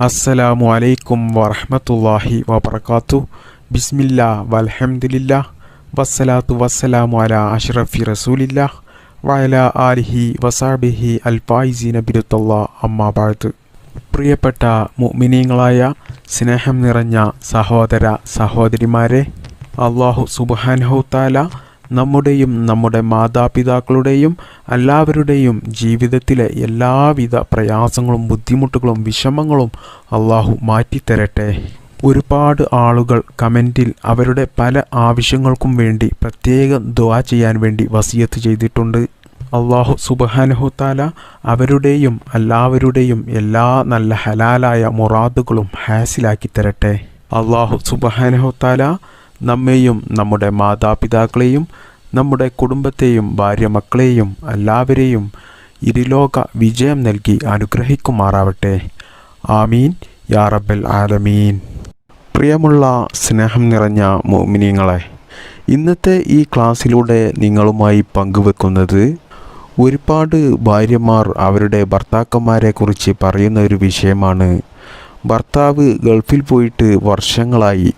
അസ്സലാമു അലൈക്കും വറഹ്മത്തുള്ളാഹി വബർക്കാത്തു ബിസ്മില്ല വൽഹംദുലില്ലാ. വസ്സലാത്തു വസ്സലാമു അല അഷ്റഫി റസൂലില്ല. വയല ആലിഹി വസാബിഹി അൽഫായിസീന ബിരുത്തല്ലാ അമ്മാ ബാഴ്ത്ത് പ്രിയപ്പെട്ട മുഅ്മിനീങ്ങളായ സ്നേഹം നിറഞ്ഞ സഹോദര സഹോദരിമാരെ അള്ളാഹു സുബ്ഹാനഹു തആല നമ്മുടെയും നമ്മുടെ മാതാപിതാക്കളുടെയും എല്ലാവരുടെയും ജീവിതത്തിലെ എല്ലാവിധ പ്രയാസങ്ങളും ബുദ്ധിമുട്ടുകളും വിഷമങ്ങളും അള്ളാഹു മാറ്റിത്തരട്ടെ. ഒരുപാട് ആളുകൾ കമന്റിൽ അവരുടെ പല ആവശ്യങ്ങൾക്കും വേണ്ടി പ്രത്യേകം ദുആ ചെയ്യാൻ വേണ്ടി വസിയത്ത് ചെയ്തിട്ടുണ്ട്. അള്ളാഹു സുബഹാനഹുത്താല അവരുടെയും എല്ലാവരുടെയും എല്ലാ നല്ല ഹലാലായ മുറാദുകളും ഹാസിലാക്കി തരട്ടെ. അള്ളാഹു സുബഹാനഹുത്താല നമ്മെയും നമ്മുടെ മാതാപിതാക്കളെയും നമ്മുടെ കുടുംബത്തെയും ഭാര്യ മക്കളെയും എല്ലാവരെയും ഇരുലോക വിജയം നൽകി അനുഗ്രഹിക്കുമാറാവട്ടെ. ആമീൻ. യാ റബ്ബൽ ആലമീൻ. പ്രിയമുള്ള സ്നേഹം നിറഞ്ഞ മോമിനിയങ്ങളെ ഇന്നത്തെ ഈ ക്ലാസ്സിലൂടെ നിങ്ങളുമായി പങ്കുവെക്കുന്നത് ഒരുപാട് ഭാര്യമാർ അവരുടെ ഭർത്താക്കന്മാരെ കുറിച്ച് പറയുന്ന ഒരു വിഷയമാണ്. ഭർത്താവ് ഗൾഫിൽ പോയിട്ട് വർഷങ്ങളായി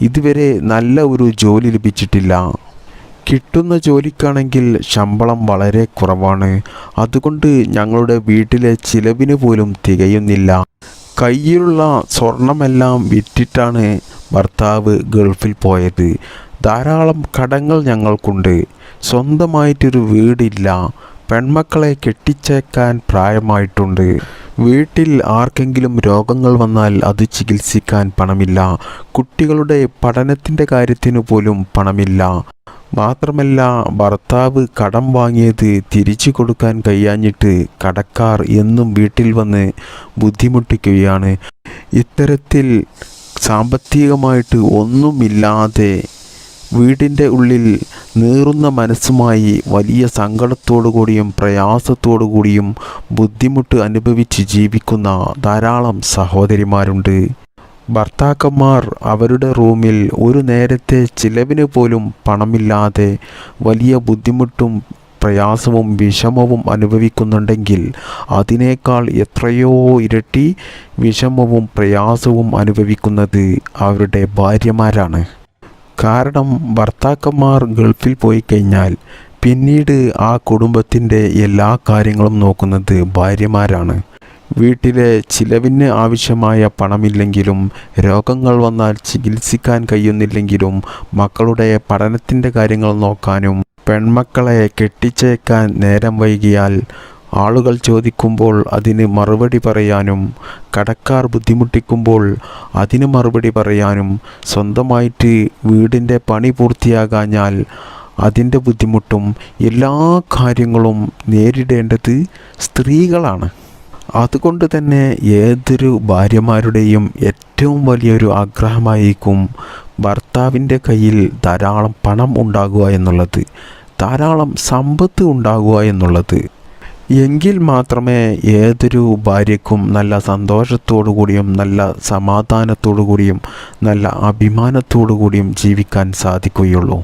ഇതുവരെ നല്ല ഒരു ജോലി ലഭിച്ചിട്ടില്ല. കിട്ടുന്ന ജോലിക്കാണെങ്കിൽ ശമ്പളം വളരെ കുറവാണ്. അതുകൊണ്ട് ഞങ്ങളുടെ വീട്ടിലെ ചിലവിന് പോലും തികയുന്നില്ല. കയ്യിലുള്ള സ്വർണമെല്ലാം വിറ്റിട്ടാണ് ഭർത്താവ് ഗൾഫിൽ പോയത്. ധാരാളം കടങ്ങൾ ഞങ്ങൾക്കുണ്ട്. സ്വന്തമായിട്ടൊരു വീടില്ല. പെൺമക്കളെ കെട്ടിച്ചേക്കാൻ പ്രായമായിട്ടുണ്ട്. വീട്ടിൽ ആർക്കെങ്കിലും രോഗങ്ങൾ വന്നാൽ അത് ചികിത്സിക്കാൻ പണമില്ല. കുട്ടികളുടെ പഠനത്തിന്റെ കാര്യത്തിനു പോലും പണമില്ല. മാത്രമല്ല ഭർത്താവ് കടം വാങ്ങിയത് തിരിച്ചു കൊടുക്കാൻ കഴിയാഞ്ഞിട്ട് കടക്കാർ എന്നും വീട്ടിൽ വന്ന് ബുദ്ധിമുട്ടിക്കുകയാണ്. ഇത്തരത്തിൽ സാമ്പത്തികമായിട്ട് ഒന്നുമില്ലാതെ വീടിന്റെ ഉള്ളിൽ നീറുന്ന മനസ്സുമായി വലിയ സങ്കടത്തോടു കൂടിയും പ്രയാസത്തോടു കൂടിയും ബുദ്ധിമുട്ട് അനുഭവിച്ച് ജീവിക്കുന്ന ധാരാളം സഹോദരിമാരുണ്ട്. ഭർത്താക്കന്മാർ അവരുടെ റൂമിൽ ഒരു നേരത്തെ ചിലവിന് പോലും പണമില്ലാതെ വലിയ ബുദ്ധിമുട്ടും പ്രയാസവും വിഷമവും അനുഭവിക്കുന്നുണ്ടെങ്കിൽ അതിനേക്കാൾ എത്രയോ ഇരട്ടി വിഷമവും പ്രയാസവും അനുഭവിക്കുന്നത് അവരുടെ ഭാര്യമാരാണ്. കാരണം ഭർത്താക്കന്മാർ ഗൾഫിൽ പോയി കഴിഞ്ഞാൽ പിന്നീട് ആ കുടുംബത്തിന്റെ എല്ലാ കാര്യങ്ങളും നോക്കുന്നത് ഭാര്യമാരാണ്. വീട്ടിലെ ചിലവിന് ആവശ്യമായ പണമില്ലെങ്കിലും രോഗങ്ങൾ വന്നാൽ ചികിത്സിക്കാൻ കഴിയുന്നില്ലെങ്കിലും മക്കളുടെ പഠനത്തിന്റെ കാര്യങ്ങൾ നോക്കാനും പെൺമക്കളെ കെട്ടിച്ചേക്കാൻ നേരം വൈകിയാൽ ആളുകൾ ചോദിക്കുമ്പോൾ അതിന് മറുപടി പറയാനും കടക്കാർ ബുദ്ധിമുട്ടിക്കുമ്പോൾ അതിന് മറുപടി പറയാനും സ്വന്തമായിട്ട് വീടിന്റെ പണി പൂർത്തിയാകാഞ്ഞാൽ അതിന്റെ ബുദ്ധിമുട്ടും എല്ലാ കാര്യങ്ങളും നേരിടേണ്ടത് സ്ത്രീകളാണ്. അതുകൊണ്ട് തന്നെ ഏതൊരു ഭാര്യമാരുടെയും ഏറ്റവും വലിയൊരു ആഗ്രഹമായിരിക്കും ഭർത്താവിന്റെ കയ്യിൽ ധാരാളം പണം ഉണ്ടാകുക എന്നുള്ളത് ധാരാളം സമ്പത്ത് ഉണ്ടാകുക എന്നുള്ളത്. എങ്കിൽ മാത്രമേ ഏതൊരു ഭാര്യക്കും നല്ല സന്തോഷത്തോടു കൂടിയും നല്ല സമാധാനത്തോടു കൂടിയും നല്ല അഭിമാനത്തോടു കൂടിയും ജീവിക്കാൻ സാധിക്കുകയുള്ളൂ.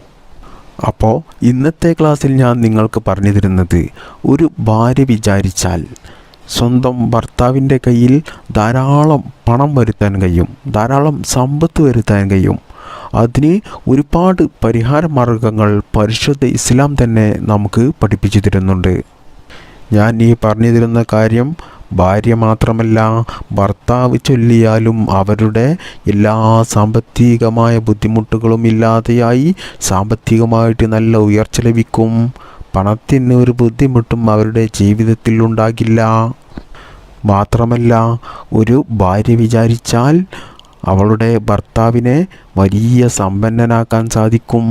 അപ്പോൾ ഇന്നത്തെ ക്ലാസ്സിൽ ഞാൻ നിങ്ങൾക്ക് പറഞ്ഞു തരുന്നത് ഒരു ഭാര്യ വിചാരിച്ചാൽ സ്വന്തം ഭർത്താവിന്റെ കയ്യിൽ ധാരാളം പണം വരുത്താൻ കഴിയും ധാരാളം സമ്പത്ത് വരുത്താൻ കഴിയും. അതിന് ഒരുപാട് പരിഹാര മാർഗങ്ങൾ പരിശുദ്ധ ഇസ്ലാം തന്നെ നമുക്ക് പഠിപ്പിച്ചു തരുന്നുണ്ട്. ഞാൻ ഈ പറഞ്ഞു തരുന്ന കാര്യം ഭാര്യ മാത്രമല്ല ഭർത്താവ് ചൊല്ലിയാലും അവരുടെ എല്ലാ സാമ്പത്തികമായ ബുദ്ധിമുട്ടുകളും ഇല്ലാതെയായി സാമ്പത്തികമായിട്ട് നല്ല ഉയർച്ച ലഭിക്കും. പണത്തിന് ഒരു ബുദ്ധിമുട്ടും അവരുടെ ജീവിതത്തിൽ ഉണ്ടാകില്ല. മാത്രമല്ല ഒരു ഭാര്യ വിചാരിച്ചാൽ അവളുടെ ഭർത്താവിനെ വലിയ സമ്പന്നനാക്കാൻ സാധിക്കും.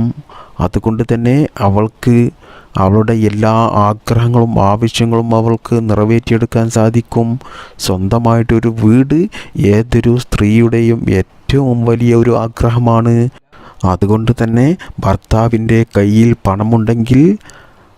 അതുകൊണ്ട് തന്നെ അവൾക്ക് അവളുടെ എല്ലാ ആഗ്രഹങ്ങളും ആവശ്യങ്ങളും അവൾക്ക് നിറവേറ്റിയെടുക്കാൻ സാധിക്കും. സ്വന്തമായിട്ടൊരു വീട് ഏതൊരു സ്ത്രീയുടെയും ഏറ്റവും വലിയ ഒരു ആഗ്രഹമാണ്. അതുകൊണ്ട് തന്നെ ഭർത്താവിന്റെ കയ്യിൽ പണമുണ്ടെങ്കിൽ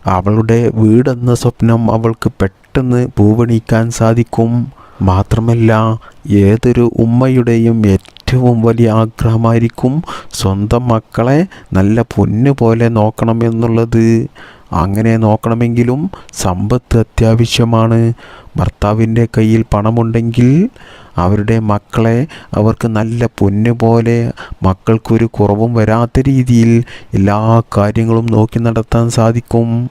അവളുടെ വീടെന്ന സ്വപ്നം അവൾക്ക് പെട്ടെന്ന് പൂവണിക്കാൻ സാധിക്കും. മാത്രമല്ല ഏതൊരു ഉമ്മയുടെയും ഏറ്റവും വലിയ ആഗ്രഹമായിരിക്കും സ്വന്തം മക്കളെ നല്ല പൊന്നു പോലെ നോക്കണം എന്നുള്ളത്. അങ്ങനെ നോക്കണമെങ്കിലും സമ്പത്ത് അത്യാവശ്യമാണ്. ഭർത്താവിന്റെ കയ്യിൽ പണമുണ്ടെങ്കിൽ അവരുടെ മക്കളെ അവർക്ക് നല്ല പൊന്നു പോലെ മക്കൾക്കൊരു കുറവും വരാത്ത രീതിയിൽ എല്ലാ കാര്യങ്ങളും നോക്കി നടത്താൻ സാധിക്കും.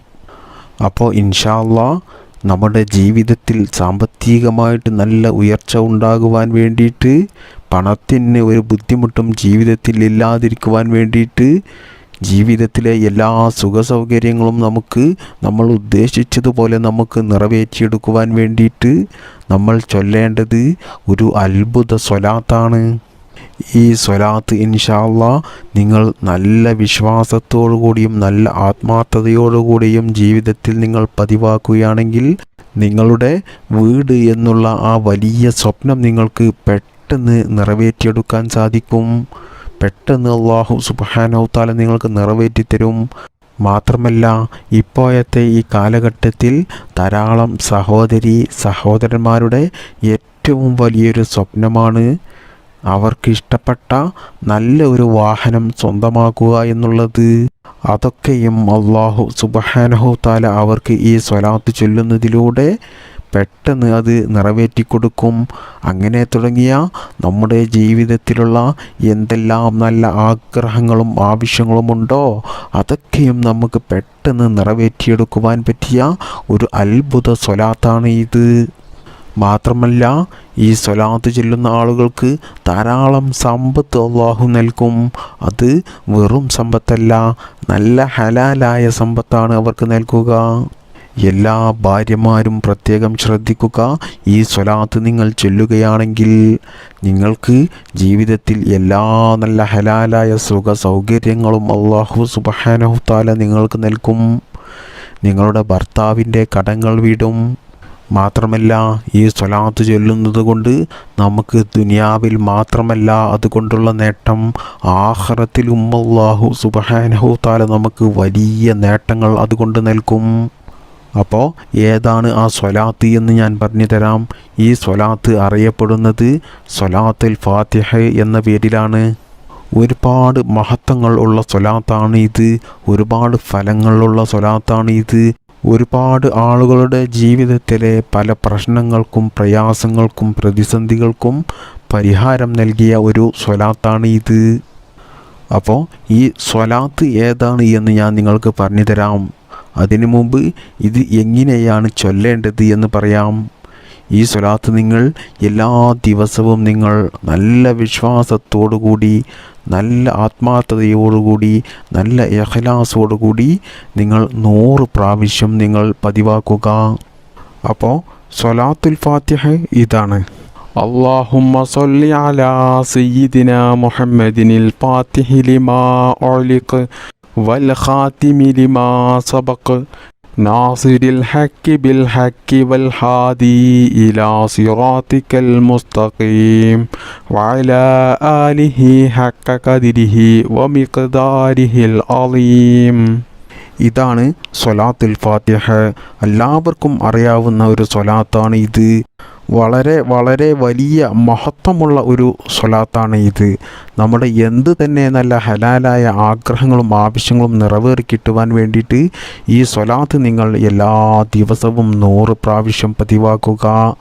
അപ്പോൾ ഇൻഷാല്ല നമ്മുടെ ജീവിതത്തിൽ സാമ്പത്തികമായിട്ട് നല്ല ഉയർച്ച ഉണ്ടാകുവാൻ വേണ്ടിയിട്ട് പണത്തിന് ഒരു ബുദ്ധിമുട്ടും ജീവിതത്തിൽ ഇല്ലാതിരിക്കുവാൻ വേണ്ടിയിട്ട് ജീവിതത്തിലെ എല്ലാ സുഖസൗകര്യങ്ങളും നമുക്ക് നമ്മൾ ഉദ്ദേശിച്ചതുപോലെ നമുക്ക് നിറവേറ്റിയെടുക്കുവാൻ വേണ്ടിയിട്ട് നമ്മൾ ചൊല്ലേണ്ടത് ഒരു അത്ഭുത സ്വലാത്താണ്. ഈ സ്വലാത്ത് ഇൻഷാല്ല നിങ്ങൾ നല്ല വിശ്വാസത്തോടു കൂടിയും നല്ല ആത്മാർത്ഥതയോടുകൂടിയും ജീവിതത്തിൽ നിങ്ങൾ പതിവാക്കുകയാണെങ്കിൽ നിങ്ങളുടെ വീട് എന്നുള്ള ആ വലിയ സ്വപ്നം നിങ്ങൾക്ക് പെട്ടെന്ന് നിറവേറ്റിയെടുക്കാൻ സാധിക്കും. പെട്ടെന്ന് അള്ളാഹു സുബാനൗത്താല നിങ്ങൾക്ക് നിറവേറ്റിത്തരും. മാത്രമല്ല ഇപ്പോഴത്തെ ഈ കാലഘട്ടത്തിൽ ധാരാളം സഹോദരി സഹോദരന്മാരുടെ ഏറ്റവും വലിയൊരു സ്വപ്നമാണ് അവർക്ക് ഇഷ്ടപ്പെട്ട നല്ല ഒരു വാഹനം സ്വന്തമാക്കുക എന്നുള്ളത്. അതൊക്കെയും അള്ളാഹു സുബഹാനഹു താല അവർക്ക് ഈ സ്വലാത്ത് ചൊല്ലുന്നതിലൂടെ പെട്ടെന്ന് അത് നിറവേറ്റിക്കൊടുക്കും. അങ്ങനെ തുടങ്ങിയ നമ്മുടെ ജീവിതത്തിലുള്ള എന്തെല്ലാം നല്ല ആഗ്രഹങ്ങളും ആവശ്യങ്ങളുമുണ്ടോ അതൊക്കെയും നമുക്ക് പെട്ടെന്ന് നിറവേറ്റിയെടുക്കുവാൻ പറ്റിയ ഒരു അത്ഭുത സ്വലാത്താണ് ഇത്. മാത്രമല്ല ഈ സ്വലാത്ത് ചെല്ലുന്ന ആളുകൾക്ക് ധാരാളം സമ്പത്ത് അള്ളാഹു നൽകും. അത് വെറും സമ്പത്തല്ല നല്ല ഹലാലായ സമ്പത്താണ് അവർക്ക് നൽകുക. എല്ലാ ഭാര്യമാരും പ്രത്യേകം ശ്രദ്ധിക്കുക ഈ സ്വലാത്ത് നിങ്ങൾ ചൊല്ലുകയാണെങ്കിൽ നിങ്ങൾക്ക് ജീവിതത്തിൽ എല്ലാ നല്ല ഹലാലായ സുഖ സൗകര്യങ്ങളും അള്ളാഹു സുബഹാനഹുത്താല നിങ്ങൾക്ക് നൽകും. നിങ്ങളുടെ ഭർത്താവിന്റെ കടങ്ങൾ വീടും മാത്രമല്ല ഈ സ്വലാത്ത് ചൊല്ലുന്നത് കൊണ്ട് നമുക്ക് ദുനിയാവിൽ മാത്രമല്ല അതുകൊണ്ടുള്ള നേട്ടം ആഹ്റത്തിലും അള്ളാഹു സുബഹാനഹു താല നമുക്ക് വലിയ നേട്ടങ്ങൾ അതുകൊണ്ട് നൽകും. അപ്പോൾ ഏതാണ് ആ സ്വലാത്ത് എന്ന് ഞാൻ പറഞ്ഞു തരാം. ഈ സ്വലാത്ത് അറിയപ്പെടുന്നത് സ്വലാത്തുൽ ഫാത്തിഹ എന്ന പേരിലാണ്. ഒരുപാട് മഹത്വങ്ങൾ ഉള്ള സ്വലാത്താണ് ഇത്. ഒരുപാട് ഫലങ്ങളുള്ള സ്വലാത്താണ് ഇത്. ഒരുപാട് ആളുകളുടെ ജീവിതത്തിലെ പല പ്രശ്നങ്ങൾക്കും പ്രയാസങ്ങൾക്കും പ്രതിസന്ധികൾക്കും പരിഹാരം നൽകിയ ഒരു സ്വലാത്താണ് ഇത്. അപ്പോൾ ഈ സ്വലാത്ത് ഏതാണ് എന്ന് ഞാൻ നിങ്ങൾക്ക് പറഞ്ഞു തരാം അതിനു മുമ്പ് ഇത് എങ്ങനെയാണ് ചൊല്ലേണ്ടത് എന്ന് പറയാം. ഈ സ്വലാത്ത് നിങ്ങൾ എല്ലാ ദിവസവും നിങ്ങൾ നല്ല വിശ്വാസത്തോടുകൂടി നല്ല ആത്മാർത്ഥതയോടുകൂടി നല്ല എഹ്ലാസോടുകൂടി നിങ്ങൾ നൂറ് പ്രാവശ്യം നിങ്ങൾ പതിവാക്കുക അപ്പോൾ സ്വലാത്തുൽ ഫാത്തിഹ ഇതാണ് اللهم صل على سيدنا محمد الفاتح لما أعلق والخاتم لما سبق നാസിരിൽ ഹക്കി ബിൽ ഹക്കി വൽ ഹാദി ഇലാ സിറാത്തിക്കൽ മുസ്തഖീം വഅല ആലിഹി ഹക്ക വമിഖ്ദാരിഹിൽ ഇതാണ് സൊലാത്തുൽ ഫാത്തിഹ. എല്ലാവർക്കും അറിയാവുന്ന ഒരു സൊലാത്താണ് ഇത്. വളരെ വളരെ വലിയ മഹത്വമുള്ള ഒരു സ്വലാത്താണ് ഇത്. നമ്മുടെ എന്ത് തന്നെ നല്ല ഹലാലായ ആഗ്രഹങ്ങളും ആവശ്യങ്ങളും നിറവേറി കിട്ടുവാൻ വേണ്ടിയിട്ട് ഈ സ്വലാത്ത് നിങ്ങൾ എല്ലാ ദിവസവും നൂറ് പ്രാവശ്യം പതിവാക്കുക.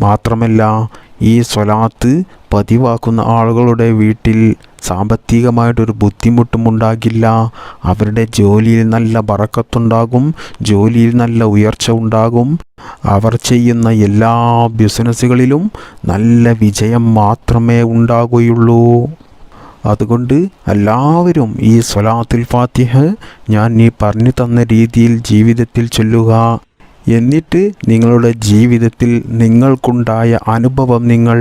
മാത്രമല്ല ഈ സ്വലാത്ത് പതിവാക്കുന്ന ആളുകളുടെ വീട്ടിൽ സാമ്പത്തികമായിട്ടൊരു ബുദ്ധിമുട്ടും ഉണ്ടാകില്ല അവരുടെ ജോലിയിൽ നല്ല ബറക്കത്തുണ്ടാകും. ജോലിയിൽ നല്ല ഉയർച്ച ഉണ്ടാകും. അവർ ചെയ്യുന്ന എല്ലാ ബിസിനസ്സുകളിലും നല്ല വിജയം മാത്രമേ ഉണ്ടാകുകയുള്ളൂ. അതുകൊണ്ട് എല്ലാവരും ഈ സ്വലാത്തുൽ ഫാത്തിഹ് ഞാൻ നീ പറഞ്ഞു തന്ന രീതിയിൽ ജീവിതത്തിൽ ചൊല്ലുക. എന്നിട്ട് നിങ്ങളുടെ ജീവിതത്തിൽ നിങ്ങൾക്കുണ്ടായ അനുഭവം നിങ്ങൾ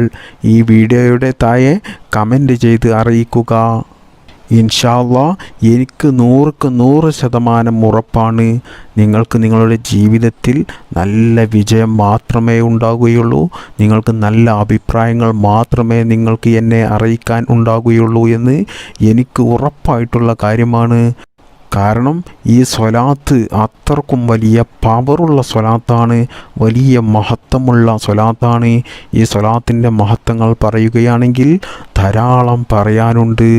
ഈ വീഡിയോയുടെ താഴെ കമന്റ് ചെയ്ത് അറിയിക്കുക. ഇൻഷാല്ല എനിക്ക് നൂറുക്ക് നൂറ് ശതമാനം ഉറപ്പാണ്. നിങ്ങൾക്ക് നിങ്ങളുടെ ജീവിതത്തിൽ നല്ല വിജയം മാത്രമേ ഉണ്ടാകുകയുള്ളൂ. നിങ്ങൾക്ക് നല്ല അഭിപ്രായങ്ങൾ മാത്രമേ നിങ്ങൾക്ക് എന്നെ അറിയിക്കാൻ ഉണ്ടാകുകയുള്ളൂ എന്ന് എനിക്ക് ഉറപ്പായിട്ടുള്ള കാര്യമാണ്. കാരണം ഈ സ്വലാത്ത് അത്രക്കും വലിയ പവറുള്ള സ്വലാത്താണ് വലിയ മഹത്വമുള്ള സ്വലാത്താണ്. ഈ സ്വലാത്തിന്റെ മഹത്വങ്ങൾ പറയുകയാണെങ്കിൽ ധാരാളം പറയാനുണ്ട്.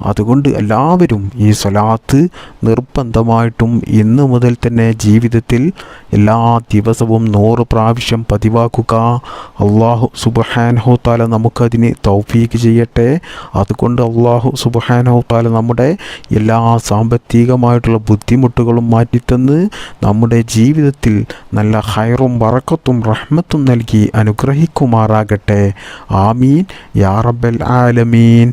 അതുകൊണ്ട് എല്ലാവരും ഈ സ്വലാത്ത് നിർബന്ധമായിട്ടും ഇന്ന് മുതൽ തന്നെ ജീവിതത്തിൽ എല്ലാ ദിവസവും നൂറ് പ്രാവശ്യം പതിവാക്കുക. അള്ളാഹു സുബഹാനഹു താല നമുക്കതിന് തൗഫീക്ക് ചെയ്യട്ടെ. അതുകൊണ്ട് അള്ളാഹു സുബഹാനഹു താല നമ്മുടെ എല്ലാ സാമ്പത്തികമായിട്ടുള്ള ബുദ്ധിമുട്ടുകളും മാറ്റിത്തന്ന് നമ്മുടെ ജീവിതത്തിൽ നല്ല ഹൈറും വറക്കത്തും റഹ്മത്തും നൽകി അനുഗ്രഹിക്കുമാറാകട്ടെ. ആമീൻ. യാ റബ്ബൽ ആലമീൻ.